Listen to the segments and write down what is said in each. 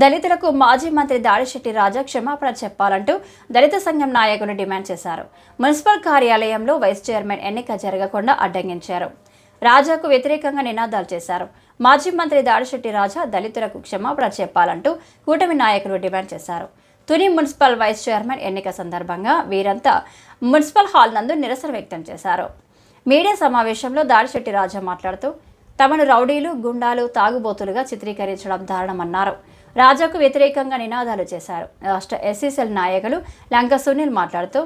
దళితులకు మాజీ మంత్రి దాడిశెట్టి రాజా క్షమాపణ చెప్పాలంటూ దళిత సంఘం నాయకులు డిమాండ్ చేశారు. మున్సిపల్ కార్యాలయంలో వైస్ చైర్మన్ ఎన్నిక జరగకుండా అడ్డగించారు. రాజాకు వ్యతిరేకంగా నినాదాలు చేశారు. మాజీ మంత్రి దాడిశెట్టి రాజా దళితులకు క్షమాపణ చెప్పాలంటూ కూటమి నాయకులు డిమాండ్ చేశారు. తుని మున్సిపల్ వైస్ చైర్మన్ ఎన్నిక సందర్భంగా వీరంతా మున్సిపల్ హాల్ నందు నిరసన వ్యక్తం చేశారు. మీడియా సమావేశంలో దాడిశెట్టి రాజా మాట్లాడుతూ తమను రౌడీలు గుండాలు తాగుబోతులుగా చిత్రీకరించడం దారుణమన్నారు. రాజాకు వ్యతిరేకంగా నినాదాలు చేశారు. రాష్ట్ర ఎస్సీసీఎల్ నాయకులు లంక సునీల్ మాట్లాడుతూ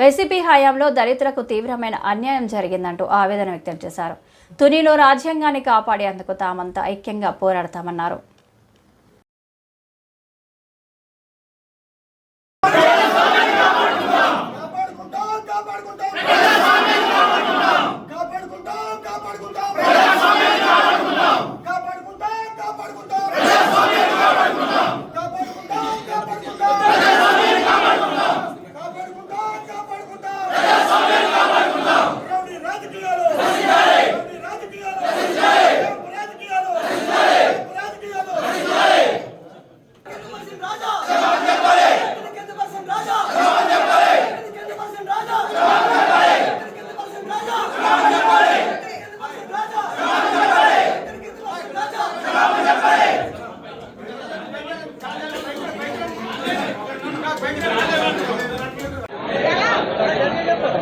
వైసీపీ హయాంలో దళితులకు తీవ్రమైన అన్యాయం జరిగిందంటూ ఆవేదన వ్యక్తం చేశారు. తునిలో రాజ్యాంగాన్ని కాపాడేందుకు తామంతా ఐక్యంగా పోరాడతామన్నారు.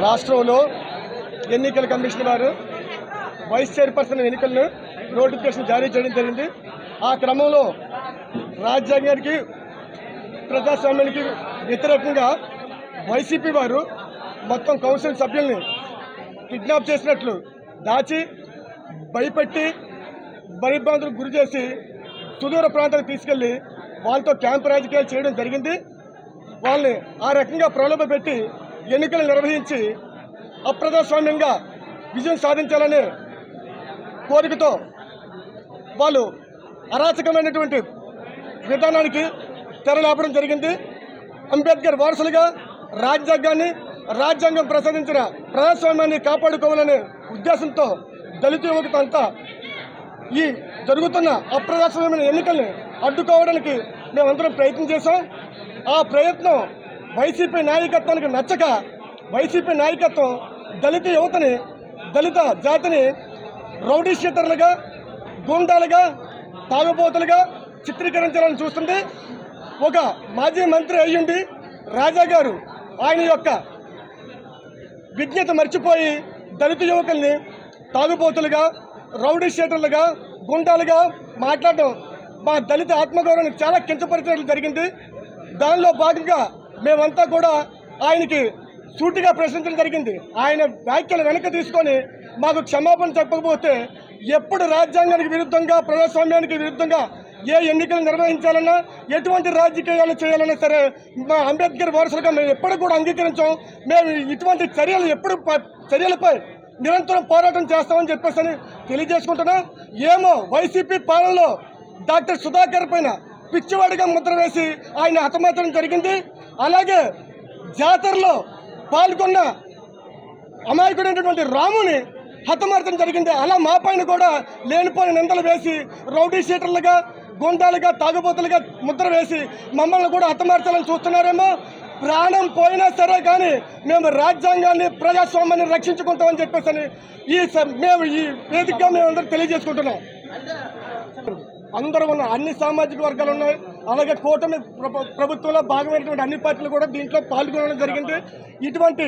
రాష్ట్రంలో ఎన్నికల కమిషన్ వారు వైస్ చైర్పర్సన్ ఎన్నికలను నోటిఫికేషన్ జారీ చేయడం జరిగింది. ఆ క్రమంలో రాజ్యాంగానికి ప్రజాస్వామ్యానికి వ్యతిరేకంగా వైసీపీ వారు మొత్తం కౌన్సిల్ సభ్యుల్ని కిడ్నాప్ చేసినట్లు దాచి భయపెట్టి భయభ్రాంతులకు గురి చేసి సుదూర ప్రాంతాలకు తీసుకెళ్ళి వాళ్ళతో క్యాంపు రాజకీయాలు చేయడం జరిగింది. వాళ్ళని ఆ రకంగా ప్రలోభపెట్టి ఎన్నికలు నిర్వహించి అప్రజాస్వామ్యంగా విజయం సాధించాలనే కోరికతో వాళ్ళు అరాచకమైనటువంటి విధానానికి తెరలేపడం జరిగింది. అంబేద్కర్ వారసులుగా రాజ్యాంగాన్ని రాజ్యాంగం ప్రసాదించిన ప్రజాస్వామ్యాన్ని కాపాడుకోవాలనే ఉద్దేశంతో దళిత యువత అంతా ఈ జరుగుతున్న అప్రజాస్వామ్యమైన ఎన్నికల్ని అడ్డుకోవడానికి మేమందరం ప్రయత్నం చేశాం. ఆ ప్రయత్నం వైసీపీ నాయకత్వానికి నచ్చక వైసీపీ నాయకత్వం దళిత యువతని దళిత జాతిని రౌడీ షీటర్లుగా గూండాలుగా తాగుబోతులుగా చిత్రీకరించాలని చూస్తుంది. ఒక మాజీ మంత్రి అయ్యుండి రాజా గారు ఆయన యొక్క విజ్ఞత మర్చిపోయి దళిత యువకుల్ని తాగుబోతులుగా రౌడీ షీటర్లుగా గుండాలుగా మాట్లాడడం మా దళిత ఆత్మగౌరవాన్ని చాలా కించపరిచినట్లు జరిగింది. దానిలో భాగంగా మేమంతా కూడా ఆయనకి సూటిగా ప్రశ్నించడం జరిగింది. ఆయన వ్యాఖ్యలు వెనక్కి తీసుకొని మాకు క్షమాపణ చెప్పకపోతే ఎప్పుడు రాజ్యాంగానికి విరుద్ధంగా ప్రజాస్వామ్యానికి విరుద్ధంగా ఏ ఎన్నికలు నిర్వహించాలన్నా ఎటువంటి రాజకీయాలు చేయాలన్నా సరే మా అంబేద్కర్ వారసులుగా మేము ఎప్పుడు కూడా అంగీకరించాం. మేము ఇటువంటి చర్యలు ఎప్పుడు చర్యలపై నిరంతరం పోరాటం చేస్తామని చెప్పేసి అని తెలియజేసుకుంటున్నాం. ఏమో వైసీపీ పాలనలో డాక్టర్ సుధాకర్ పైన పిచ్చివాడిగా ముద్ర వేసి ఆయన హతమార్చడం జరిగింది. అలాగే జాతరలో పాల్గొన్న అమాయకుడైనటువంటి రాముని హతమార్చడం జరిగింది. అలా మా పైన కూడా లేనిపోయిన నిందలు వేసి రౌడీ షీటర్లుగా గుండాలుగా తాగుబోతులుగా ముద్ర వేసి మమ్మల్ని కూడా హతమార్చాలని చూస్తున్నారేమో. ప్రాణం పోయినా సరే కానీ మేము రాజ్యాంగాన్ని ప్రజాస్వామ్యాన్ని రక్షించుకుంటామని చెప్పేసి అని ఈ మేము ఈ వేదికగా మేము అందరూ తెలియజేసుకుంటున్నాం. అందరూ ఉన్న అన్ని సామాజిక వర్గాలు ఉన్నాయి. అలాగే కూటమి ప్రభు- ప్రభుత్వంలో భాగమైనటువంటి అన్ని పార్టీలు కూడా దీంట్లో పాల్గొనడం జరిగింది ఇటువంటి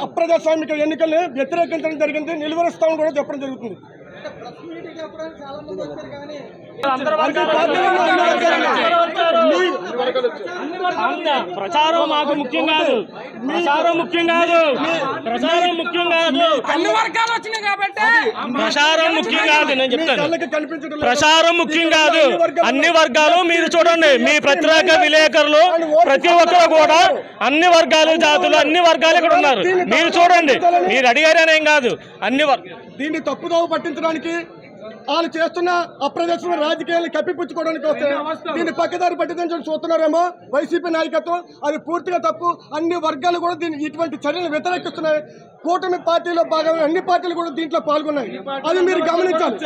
అప్రజాస్వామిక ఎన్నికల్ని వ్యతిరేకించడం జరిగింది నిలువరిస్తామని కూడా చెప్పడం జరుగుతుంది అన్ని పార్టీలు అన్ని వర్గాలు అంత ప్రచారం మాకు ముఖ్యం కాదు. ప్రచారం ముఖ్యం కాదు. ప్రచారం ముఖ్యం కాదు. అన్ని వర్గాలు వచ్చినాయి కాబట్టి. ప్రచారం ముఖ్యం కాదు. నేను చెప్తాను. ప్రచారం ముఖ్యం కాదు. అన్ని వర్గాలు మీరు చూడండి. మీ ప్రత్యేక విలేకరులు ప్రతి ఒక్కరు కూడా అన్ని వర్గాలు జాతులు అన్ని వర్గాలు ఇక్కడ ఉన్నారు. మీరు చూడండి. మీరు అడిగారనేం కాదు. అన్ని దీన్ని తప్పుదోవ పట్టించడానికి వాళ్ళు చేస్తున్న అప్రదర్శన రాజకీయాలను కప్పిపుచ్చుకోవడానికి వస్తే దీన్ని పక్కదారి పట్టించని చూస్తున్నారేమో వైసీపీ నాయకత్వం. అది పూర్తిగా తప్పు. అన్ని వర్గాలు కూడా దీన్ని ఇటువంటి చర్యలు వ్యతిరేకిస్తున్నాయి. కూటమి పార్టీలో భాగంగా అన్ని పార్టీలు కూడా దీంట్లో పాల్గొన్నాయి. అది మీరు గమనించాలి.